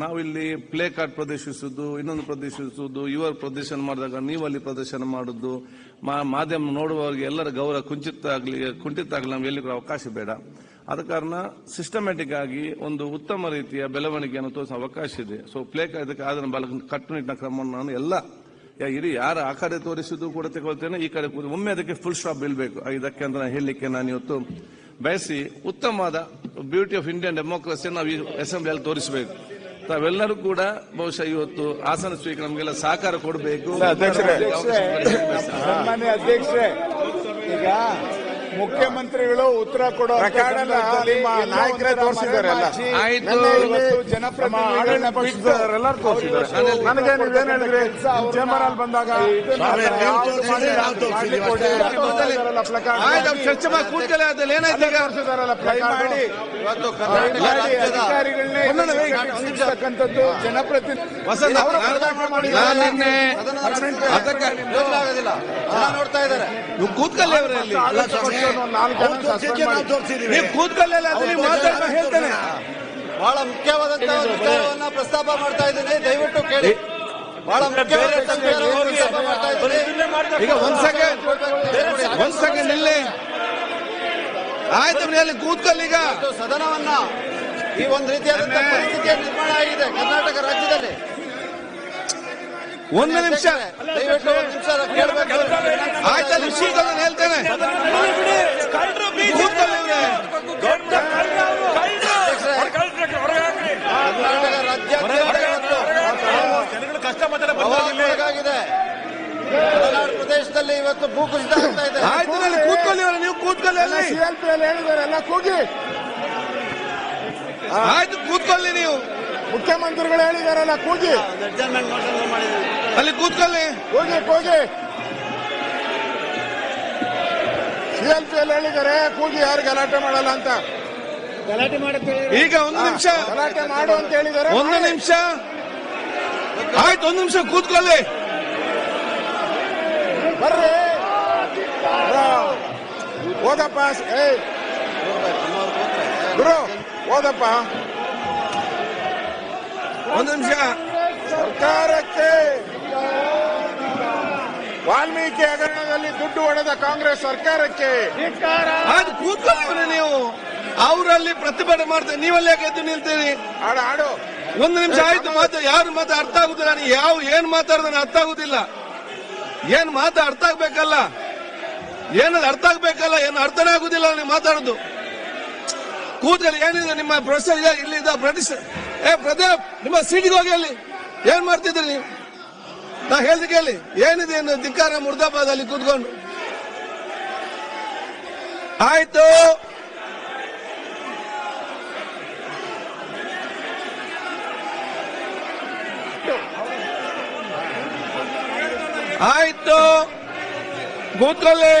ನಾವಿಲ್ಲಿ play card ಪ್ರದರ್ಶಿಸುವುದು, ಇನ್ನೊಂದು ಪ್ರದರ್ಶಿಸುವುದು ಇವರು ಪ್ರದರ್ಶನ ಮಾಡಿದಾಗ ನೀವು ಅಲ್ಲಿ ಪ್ರದರ್ಶನ ಮಾಡುದು ಮಾಧ್ಯಮ ನೋಡುವವರಿಗೆ ಎಲ್ಲರ ಗೌರವ ಕುಂಚಿತ ಆಗಲಿ, ಕುಂಠಿತ ಆಗಲಿ ನಮ್ಗೆ ಎಲ್ಲಿ ಅವಕಾಶ ಬೇಡ. ಆದ ಕಾರಣ ಸಿಸ್ಟಮ್ಯಾಟಿಕ್ ಆಗಿ ಒಂದು ಉತ್ತಮ ರೀತಿಯ ಬೆಳವಣಿಗೆಯನ್ನು ತೋರಿಸುವ ಅವಕಾಶ ಇದೆ. ಸೊ ಪ್ಲೇ ಕಾರ್ಡ್ ಇದಕ್ಕೆ ಅದನ್ನು ಬಲ ಕಟ್ಟುನಿಟ್ಟಿನ ಕ್ರಮವನ್ನು ನಾನು ಎಲ್ಲ ಇಡೀ ಯಾರು ಆ ಕಡೆ ತೋರಿಸಿದ್ದು ಕೂಡ ತಗೊಳ್ತೇನೆ ಈ ಕಡೆ ಒಮ್ಮೆ ಅದಕ್ಕೆ ಫುಲ್ ಸ್ಟಾಪ್ ಬೀಳಬೇಕು. ಇದಕ್ಕೆ ಅಂತ ಹೇಳಲಿಕ್ಕೆ ನಾನು ಇವತ್ತು ಬಯಸಿ ಉತ್ತಮವಾದ ಬ್ಯೂಟಿ ಆಫ್ ಇಂಡಿಯನ್ ಡೆಮೋಕ್ರಸಿಯನ್ನು ನಾವು ಈ ಅಸೆಂಬ್ಲಿಯಲ್ಲಿ ತೋರಿಸಬೇಕು. ತಾವೆಲ್ಲರೂ ಕೂಡ ಬಹುಶಃ ಇವತ್ತು ಆಸನ ಸ್ವೀಕಾರ ನಮಗೆಲ್ಲ ಸಹಕಾರ ಕೊಡಬೇಕು. ಅಧ್ಯಕ್ಷರೇ ಈಗ ಮುಖ್ಯಮಂತ್ರಿಗಳು ಉತ್ತರ ಕೊಡೋ ನಾಯಕರೇ ತೋರಿಸಿದ್ದಾರೆ ನನಗೆ ನೀವೇನ್ ಹೇಳಿದ್ರಿ? ಚೇಂಬರ್ ಅಲ್ಲಿ ಬಂದಾಗ ಮಾಡಿ- ಚರ್ಚೆ ಅದ್ರಲ್ಲಿ ಏನಾಯ್ತು ತೋರಿಸಿದಾರಲ್ಲ ಅಧಿಕಾರಿಗಳನ್ನೇ ಜನಪ್ರತಿನಿಧಿ ಅದಕ್ಕೆ ನೋಡ್ತಾ ಇದ್ದಾರೆ. ಅವರಲ್ಲಿ. ನಾವು ಮಾತಾಡಿ ಹೇಳ್ತೇನೆ ಬಹಳ ಮುಖ್ಯವಾದಂತಹ ವಿಚಾರವನ್ನ ಪ್ರಸ್ತಾಪ ಮಾಡ್ತಾ ಇದ್ದೀನಿ ದಯವಿಟ್ಟು ಕೇಳಿ ಬಹಳ ಮುಖ್ಯವಾದ ಈಗ ಒಂದ್ ಸೆಕೆಂಡ್ ಒಂದ್ ಸೆಕೆಂಡ್ ಇಲ್ಲಿ ಆಯ್ತು ಅಲ್ಲಿ ಕೂತ್ಕೊಳ್ಳಿ ಈಗ ಸದನವನ್ನ ಈ ಒಂದು ರೀತಿಯಾದಂತಹ ಪರಿಸ್ಥಿತಿಯ ನಿರ್ಮಾಣ ಆಗಿದೆ ಕರ್ನಾಟಕ ರಾಜ್ಯದಲ್ಲಿ ಒಂದು ನಿಮಿಷ ದಯವಿಟ್ಟು ಒಂದು ನಿಮಿಷ ಕೇಳಬೇಕು ಆಯ್ತಲ್ಲ ವಿಷಯ ನಾನು ಹೇಳ್ತೇನೆ ಕೂತ್ಕೊಳ್ಳಿ ಇವ್ರೆ. ಕರ್ನಾಟಕ ರಾಜ್ಯಾದ್ಯಂತ ಇವತ್ತು ಪ್ರವಾಹಕ್ಕೊಳಗಾಗಿದೆ ಮಲೆನಾಡು ಇವತ್ತು ಭೂಕುಸಿತ ಆಗ್ತಾ ಇದೆ. ಆಯ್ತು ಕೂತ್ಕೊಳ್ಳಿ ಇವ್ರೆ, ನೀವು ಕೂತ್ಕೊಳ್ಳಿ ಅಲ್ಲಿ. ಅಲ್ಲಿ ಹೇಳಿದ್ದಾರೆ ಎಲ್ಲ ಕೂಗಿ. ಆಯ್ತು ಕೂತ್ಕೊಳ್ಳಿ ನೀವು. ಮುಖ್ಯಮಂತ್ರಿಗಳು ಹೇಳಿದಾರಲ್ಲ ಕೂಗಿ. ಅಡ್ಜರ್ಮೆಂಟ್ ಮೋಷನ್ ಮಾಡಿದ್ದೀವಿ. ಅಲ್ಲಿ ಕೂತ್ಕೊಳ್ಳಿ. ಹೋಗಿ ಹೋಗಿ. ಸಿಎಲ್ಪಿ ಅಲ್ಲಿ ಹೇಳಿದ್ದಾರೆ ಕೂಗಿ ಯಾರು ಗಲಾಟೆ ಮಾಡಲ್ಲ ಅಂತ. ಈಗ ಒಂದು ನಿಮಿಷ. ಗಲಾಟೆ ಮಾಡು ಅಂತ ಹೇಳಿದಾರೆ ಒಂದು ನಿಮಿಷ. ಆಯ್ತು ಒಂದು ನಿಮಿಷ ಕೂತ್ಕೊಳ್ಳಿ. ಬರ್ರಿ. ಬರ. ಹೋದಪ್ಪ ಏ. ಗುರು ಹೋದಪ್ಪ ಒಂದು ನಿಮಿಷ. ಸರ್ಕಾರಕ್ಕೆ ವಾಲ್ಮೀಕಿ ಹಗರಣದಲ್ಲಿ ದುಡ್ಡು ಹೊಡೆದ ಕಾಂಗ್ರೆಸ್ ಸರ್ಕಾರಕ್ಕೆ ಅದು ಕೂತ್ಕೊಳ್ಳಿ ನೀವು. ಅವರಲ್ಲಿ ಪ್ರತಿಭಟನೆ ಮಾಡ್ತಾರೆ ನೀವಲ್ಲೇ ಗೆದ್ದು ನಿಲ್ತೀರಿ. ಆಡು ಆಡು. ಒಂದು ನಿಮಿಷ ಆಯ್ತು ಮಾತು ಯಾರು ಮಾತು ಅರ್ಥ ಆಗುದಿಲ್ಲ ಯಾವ ಏನ್ ಮಾತಾಡಿದ್ರೆ ಅರ್ಥ ಆಗುದಿಲ್ಲ. ಏನ್ ಮಾತು ಅರ್ಥ ಆಗ್ಬೇಕಲ್ಲ? ಏನದು ಅರ್ಥ ಆಗ್ಬೇಕಲ್ಲ? ಏನು ಅರ್ಥನೇ ಆಗುದಿಲ್ಲ ನೀವು ಮಾತಾಡೋದು. ಕೂತಲ್ಲಿ ಏನಿದೆ ನಿಮ್ಮ ಪ್ರೊಸೆಸ್ ಇಲ್ಲಿ ಇದ ಏ, ಪ್ರದೀಪ್, ನಿಮ್ಮ ಸೀಟಿಗೆ ಹೋಗಿ ಅಲ್ಲಿ. ಏನ್ ಮಾಡ್ತಿದ್ರಿ ನೀವು? ನಾ ಹೇಳ್ದೆ ಕೇಳಿ, ಏನಿದೆ ಏನು ಧಿಕ್ಕಾರ ಮುರ್ದಾಬಾದ್ ಅಲ್ಲಿ ಕೂತ್ಕೊಂಡು? ಆಯ್ತು. ಆಯ್ತು. ಕೂತ್ಕೊಳ್ಳಿ.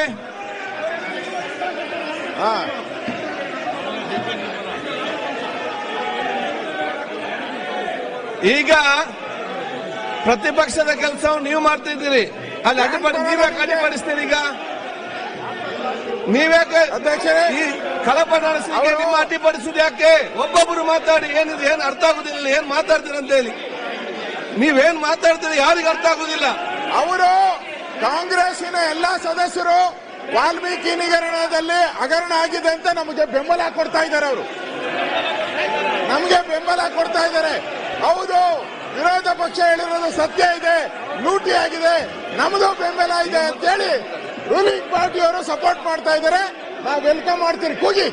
ಹಾ. ಈಗ ಪ್ರತಿಪಕ್ಷದ ಕೆಲಸವನ್ನು ನೀವು ಮಾಡ್ತಾ ಇದ್ದೀರಿ ಅಲ್ಲಿ ಅಡ್ಡಿಪಡಿ ನೀವ್ಯಾಕೆ ಅಡ್ಡಿಪಡಿಸ್ತೀರಿ ಈಗ? ನೀವೇ ಅಧ್ಯಕ್ಷರೇ ಈ ಕಳಪ ನಡೆಸಲಿಕ್ಕೆ ನಿಮ್ಮ ಅಡ್ಡಿಪಡಿಸುದು ಯಾಕೆ? ಒಬ್ಬೊಬ್ಬರು ಮಾತಾಡಿ ಏನಿದೆ ಏನು ಅರ್ಥ ಆಗುದಿಲ್ಲ ಏನ್ ಮಾತಾಡ್ತೀರ ಅಂತ ಹೇಳಿ ನೀವೇನ್ ಮಾತಾಡ್ತೀರಿ ಯಾರಿಗೂ ಅರ್ಥ ಆಗುದಿಲ್ಲ. ಅವರು ಕಾಂಗ್ರೆಸ್ಸಿನ ಎಲ್ಲ ಸದಸ್ಯರು ವಾಲ್ಮೀಕಿ ನಿಗರಣದಲ್ಲಿ ಹಗರಣ ಆಗಿದೆ ಅಂತ ನಮಗೆ ಬೆಂಬಲ ಕೊಡ್ತಾ ಇದ್ದಾರೆ ಅವರು. ನಮಗೆ ಬೆಂಬಲ ಕೊಡ್ತಾ ಇದ್ದಾರೆ. ಹೌದು, ವಿರೋಧ ಪಕ್ಷ ಹೇಳಿರೋದು ಸತ್ಯ ಇದೆ, ಲೂಟಿ ಆಗಿದೆ, ನಮ್ದು ಬೆಂಬಲ ಇದೆ ಅಂತೇಳಿ ರೂಲಿಂಗ್ ಪಾರ್ಟಿಯವರು ಸಪೋರ್ಟ್ ಮಾಡ್ತಾ ಇದ್ದಾರೆ. ನಾವು ವೆಲ್ಕಮ್ ಮಾಡ್ತೀರಿ, ಕೂಗಿ.